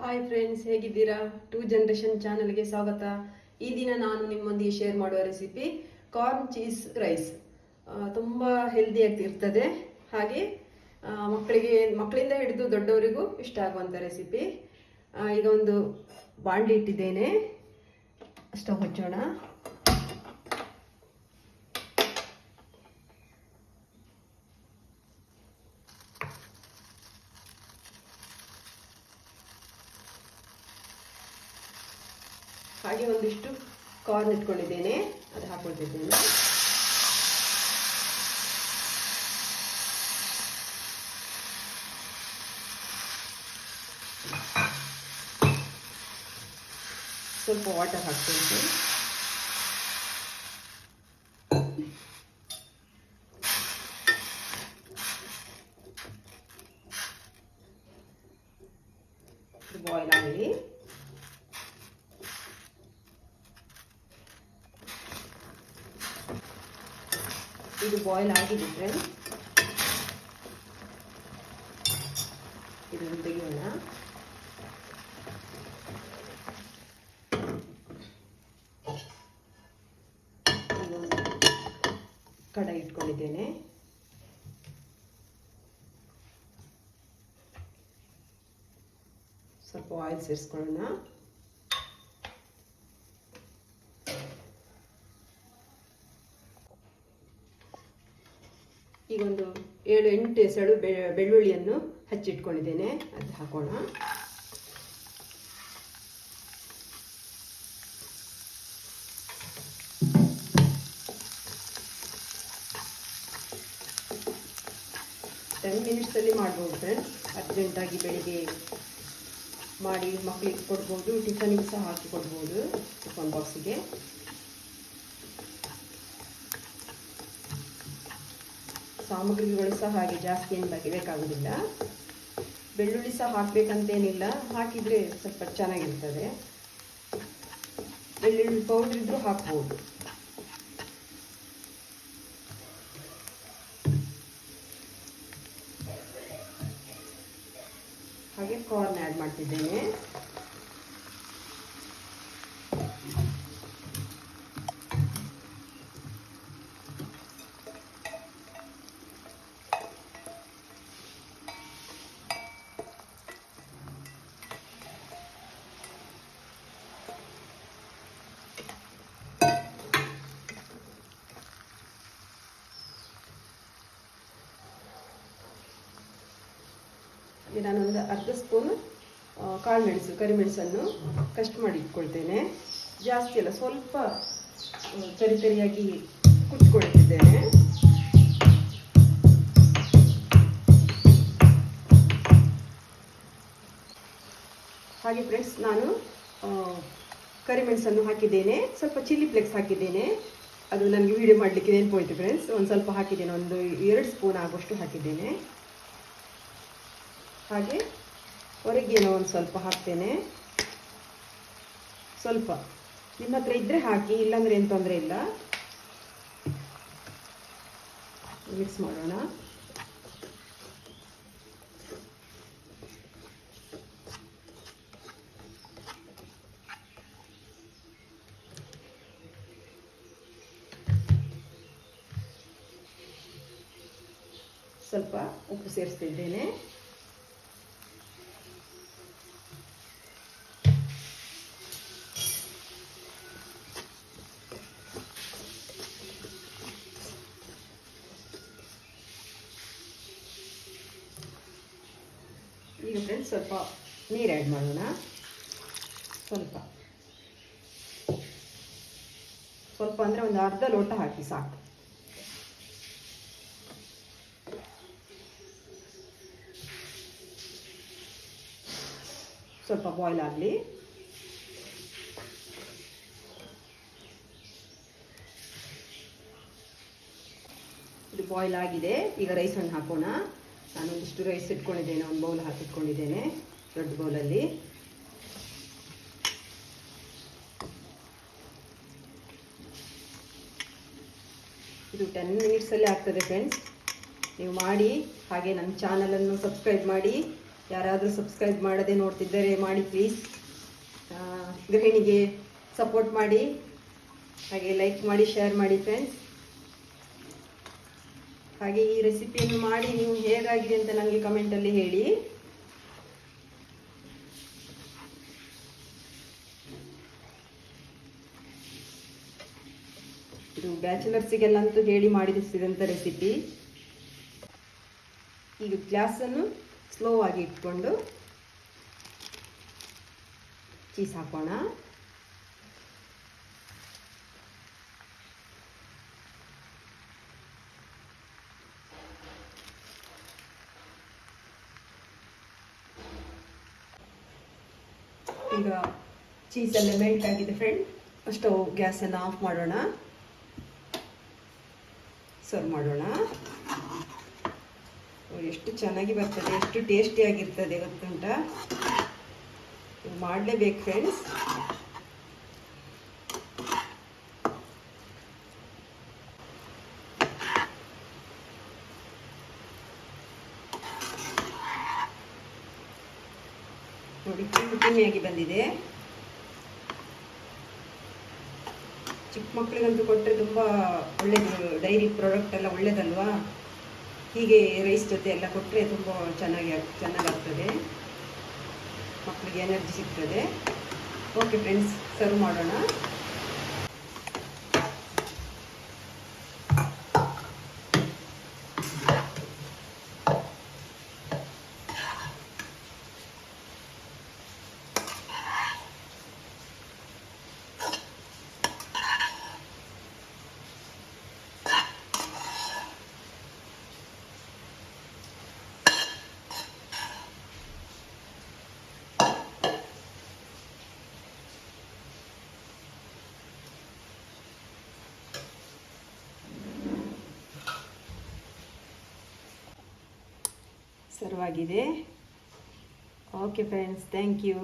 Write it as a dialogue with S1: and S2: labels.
S1: Hi friends ಹೇಗಿದ್ದೀರಾ? Two generation ಚಾನಲ್ಗೆ ಸ್ವಾಗತ. ಈ ದಿನ ನಾನು ನಿಮ್ಮೊಂದಿಗೆ ಶೇರ್ ಮಾಡುವ ರೆಸಿಪಿ ಕಾರ್ನ್ ಚೀಸ್ ರೈಸ್ ತುಂಬ ಹೆಲ್ದಿಯಾಗಿ ಇರ್ತದೆ. ಹಾಗೆ ಮಕ್ಕಳಿಗೆ, ಮಕ್ಕಳಿಂದ ಹಿಡಿದು ದೊಡ್ಡವರಿಗೂ ಇಷ್ಟ ಆಗುವಂಥ ರೆಸಿಪಿ ಈಗ ಒಂದು ಬಾಂಡಿ ಇಟ್ಟಿದ್ದೇನೆ. ಸ್ಟವ್ ಹಚ್ಚೋಣ ಹಾಗೆ ಒಂದಿಷ್ಟು ಕಾರ್ನ್ ಇಟ್ಕೊಂಡಿದ್ದೇನೆ. ಅದು ಹಾಕೊಳ್ತಿದ್ದೇನೆ. ಸ್ವಲ್ಪ ವಾಟರ್ ಹಾಕ್ತೀನಿ ಬಾಯ್ಲ್ ಆಗಲಿ ಇದು ಬಾಯ್ಲ್ ಆಗಿದೆ ಫ್ರೆಂಡ್ ಇದನ್ನು ತೆಗೆಯೋಣ ಕಡ ಇಟ್ಕೊಂಡಿದ್ದೇನೆ. ಸ್ವಲ್ಪ ಆಯಿಲ್ ಸೇರಿಸ್ಕೊಳ್ಳೋಣ. ಈಗ ಒಂದು ಏಳು ಎಂಟು ಎಸಳು ಬೆ, ಬೆಳ್ಳುಳ್ಳಿಯನ್ನು ಹಚ್ಚಿಟ್ಕೊಂಡಿದ್ದೇನೆ. ಅದು ಹಾಕೋಣ. ಟೆನ್ ಮಿನಿಟ್ಸಲ್ಲಿ ಮಾಡ್ಬೋದು ಫ್ರೆಂಡ್ಸ್ ಅರ್ಜೆಂಟಾಗಿ ಬೆಳಿಗ್ಗೆ ಮಾಡಿ ಮಕ್ಕಳಿಗೆ ಕೊಡ್ಬೋದು ಟಿಫನಿಗೆ ಸಹ ಹಾಕಿ ಕೊಡ್ಬೋದು ಟಿಫನ್ ಬಾಕ್ಸಿಗೆ ಸಾಮಗ್ರಿಗಳು ಸಹ ಹಾಗೆ ಜಾಸ್ತಿ ಏನು ಬಗ್ಗೆ ಬೆಳ್ಳುಳ್ಳಿ ಸಹ ಹಾಕಬೇಕಂತೇನಿಲ್ಲ. ಹಾಕಿದರೆ ಸ್ವಲ್ಪ ಚೆನ್ನಾಗಿರ್ತದೆ. ಬೆಳ್ಳುಳ್ಳಿ ಪೌಡ್ರ್ ಇದ್ದರೂ ಹಾಕ್ಬೋದು. ಹಾಗೆ ಕಾರ್ನ್ ಆ್ಯಡ್ ಮಾಡ್ತಿದ್ದೇನೆ. ನಾನೊಂದು ಅರ್ಧ ಸ್ಪೂನ್ ಕಾಳುಮೆಣಸು ಕರಿಮೆಣಸನ್ನು ಕಷ್ಟ ಮಾಡಿ ಇಟ್ಕೊಳ್ತೇನೆ. ಜಾಸ್ತಿ ಅಲ್ಲ, ಸ್ವಲ್ಪ ತರಿ ತರಿಯಾಗಿ ಕುಟ್ಕೊಳ್ತಿದ್ದೇನೆ. ಹಾಗೆ ಫ್ರೆಂಡ್ಸ್ ನಾನು ಕರಿಮೆಣಸನ್ನು ಹಾಕಿದ್ದೇನೆ. ಸ್ವಲ್ಪ ಚಿಲ್ಲಿ ಫ್ಲೆಕ್ಸ್ ಹಾಕಿದ್ದೇನೆ. ಅದು ನನಗೆ ವೀಡಿಯೋ ಮಾಡಲಿಕ್ಕೆ ನೆನಪೋಯ್ತು ಫ್ರೆಂಡ್ಸ್ ಒಂದು ಸ್ವಲ್ಪ ಹಾಕಿದ್ದೇನೆ. ಒಂದು ಎರಡು ಸ್ಪೂನ್ ಆಗುವಷ್ಟು ಹಾಕಿದ್ದೇನೆ. ಹಾಗೆ ಹೊರಗೇನೋ ಒಂದು ಸ್ವಲ್ಪ ಹಾಕ್ತೇನೆ. ಸ್ವಲ್ಪ. ನಿಮ್ಮ ಹತ್ರ ಇದ್ದರೆ ಹಾಕಿ, ಇಲ್ಲಾಂದ್ರೆ ಏನು ತೊಂದರೆ ಇಲ್ಲ. ಮಿಕ್ಸ್ ಮಾಡೋಣ. ಸ್ವಲ್ಪ ಉಪ್ಪು ಸೇರಿಸ್ತಿದ್ದೇನೆ. ಈಗ ಫ್ರೆಂಡ್ಸ್ ಸ್ವಲ್ಪ ನೀರು ಆ್ಯಡ್ ಮಾಡೋಣ. ಸ್ವಲ್ಪ. ಸ್ವಲ್ಪ ಅಂದರೆ ಒಂದು ಅರ್ಧ ಲೋಟ ಹಾಕಿ ಸಾಕು. ಸ್ವಲ್ಪ ಬಾಯ್ಲ್ ಆಗಲಿ. ಇದು ಬಾಯ್ಲ್ ಆಗಿದೆ. ಈಗ ರೈಸನ್ನು ಹಾಕೋಣ. ನಾನೊಂದಿಷ್ಟು ರೈಸ್ ಇಟ್ಕೊಂಡಿದ್ದೇನೆ, ಒಂದು ಬೌಲ್ ಹಾಕಿಟ್ಕೊಂಡಿದ್ದೇನೆ ದೊಡ್ಡ ಬೌಲಲ್ಲಿ ಇದು ಟೆನ್ ಮಿನಿಟ್ಸಲ್ಲಿ ಆಗ್ತದೆ ಫ್ರೆಂಡ್ಸ್ ನೀವು ಮಾಡಿ, ಹಾಗೆ ನನ್ನ ಚಾನಲನ್ನು ಸಬ್ಸ್ಕ್ರೈಬ್ ಮಾಡಿ. ಯಾರಾದರೂ ಸಬ್ಸ್ಕ್ರೈಬ್ ಮಾಡದೆ ನೋಡ್ತಿದ್ದರೆ ಮಾಡಿ ಪ್ಲೀಸ್ ಗೃಹಿಣಿಗೆ ಸಪೋರ್ಟ್ ಮಾಡಿ. ಹಾಗೆ ಲೈಕ್ ಮಾಡಿ ಶೇರ್ ಮಾಡಿ ಫ್ರೆಂಡ್ಸ್ ಹಾಗೆ ಈ ರೆಸಿಪಿಯನ್ನು ಮಾಡಿ ನೀವು ಹೇಗಾಗಿದೆ ಅಂತ ನನಗೆ ಕಮೆಂಟಲ್ಲಿ ಹೇಳಿ. ಇದು ಬ್ಯಾಚುಲರ್ಸಿಗೆಲ್ಲಂತೂ ಹೇಳಿ ಮಾಡಿಸಿದಂಥ ರೆಸಿಪಿ ಈಗ ಗ್ಲಾಸನ್ನು ಸ್ಲೋ ಆಗಿ ಇಟ್ಕೊಂಡು ಚೀಸ್ ಹಾಕೋಣ. ಈಗ ಚೀಸ್ ಎಲ್ಲ ಮೆಲ್ಟ್ ಆಗಿದೆ ಫ್ರೆಂಡ್ ಸ್ಟವ್ ಗ್ಯಾಸನ್ನು ಆಫ್ ಮಾಡೋಣ. ಸರ್ವ್ ಮಾಡೋಣ. ಎಷ್ಟು ಚೆನ್ನಾಗಿ ಬರ್ತದೆ, ಎಷ್ಟು ಟೇಸ್ಟಿಯಾಗಿರ್ತದೆ ಗೊತ್ತುಂಟ? ಮಾಡಲೇಬೇಕು ಫ್ರೆಂಡ್ಸ್ ನೋಡಿ, ತುಂಬ ಕಮ್ಮಿಯಾಗಿ ಬಂದಿದೆ. ಚಿಕ್ಕ ಮಕ್ಕಳಿಗಂತೂ ಕೊಟ್ಟರೆ ತುಂಬ ಒಳ್ಳೆಯದು ಡೈರಿ ಪ್ರಾಡಕ್ಟ್ ಎಲ್ಲ ಒಳ್ಳೆಯದಲ್ವಾ ಹೀಗೆ ರೈಸ್ ಜೊತೆ ಎಲ್ಲ ಕೊಟ್ಟರೆ ತುಂಬ ಚೆನ್ನಾಗಿ ಚೆನ್ನಾಗಾಗ್ತದೆ. ಮಕ್ಕಳಿಗೆ ಎನರ್ಜಿ ಸಿಗ್ತದೆ. ಓಕೆ ಫ್ರೆಂಡ್ಸ್ ಸರ್ವ್ ಮಾಡೋಣ. Serve okay friends thank you